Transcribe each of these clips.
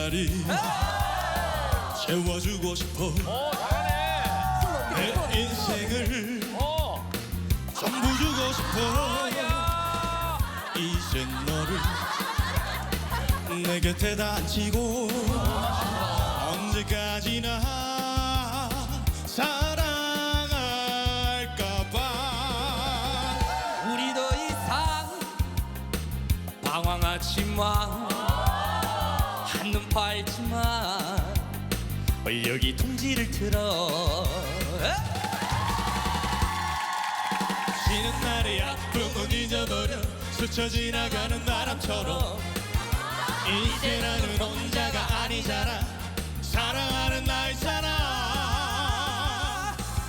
자리 채워주고 싶어 어 잘하네. 내 인생을 어. 전부 주고 싶어 야. 이제 너를 내 곁에다 앉히고 언제까지나 사랑할까봐 우리 더 이상 방황하지 마. 한눈 팔지 마. 여기 통지를 틀어. 쉬는 날의 아픔은 잊어버려. 스쳐 지나가는 바람처럼. 이제 나는 혼자가 아니잖아. 사랑하는 나있잖아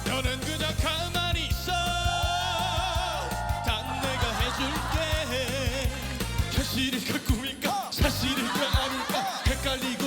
너는 그저 가만히 있어. 다 내가 해줄게. 현실일까 꿈일까 사실일까 아닐까 Велика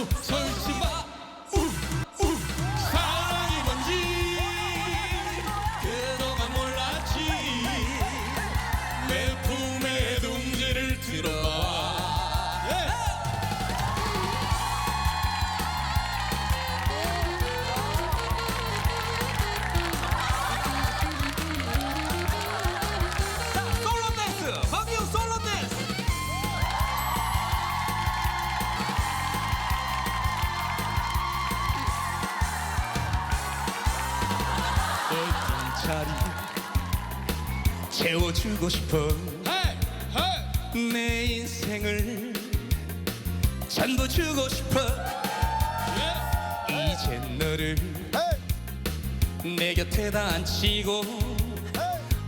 자리 채워주고 싶어 내 인생을 전부 주고 싶어. 이제 너를 내 곁에다 앉히고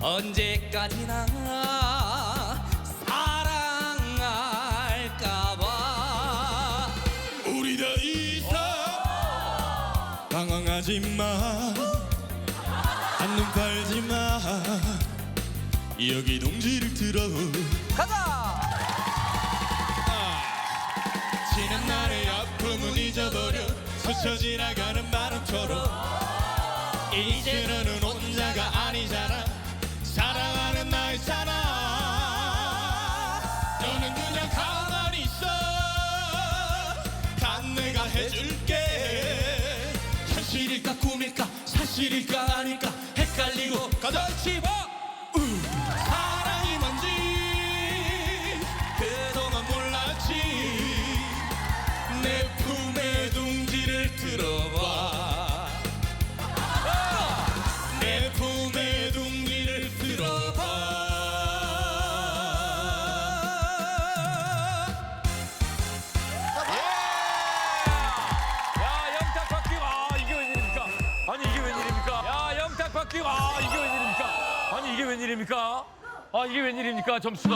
언제까지나 사랑할까봐. 우리 더 이상 방황하지 마. 한 눈 팔지 마. 여기 동지를 들어. 가자! 지난 날의 아픔은 잊어버려. 스쳐 지나가는 바람처럼. 이제 너는 혼자가 아니잖아. 사랑하는 나 있잖아 너는 그냥 가만히 있어. 다 내가 해줄게. 현실일까 꿈일까 사실일까 아닐까 가자 사 웬일입니까? 아 이게 웬일입니까? 점수가.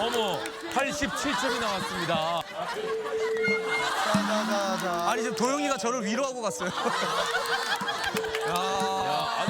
어머 어머 87점이 나왔습니다. 아니 지금 도영이가 저를 위로하고 갔어요. 야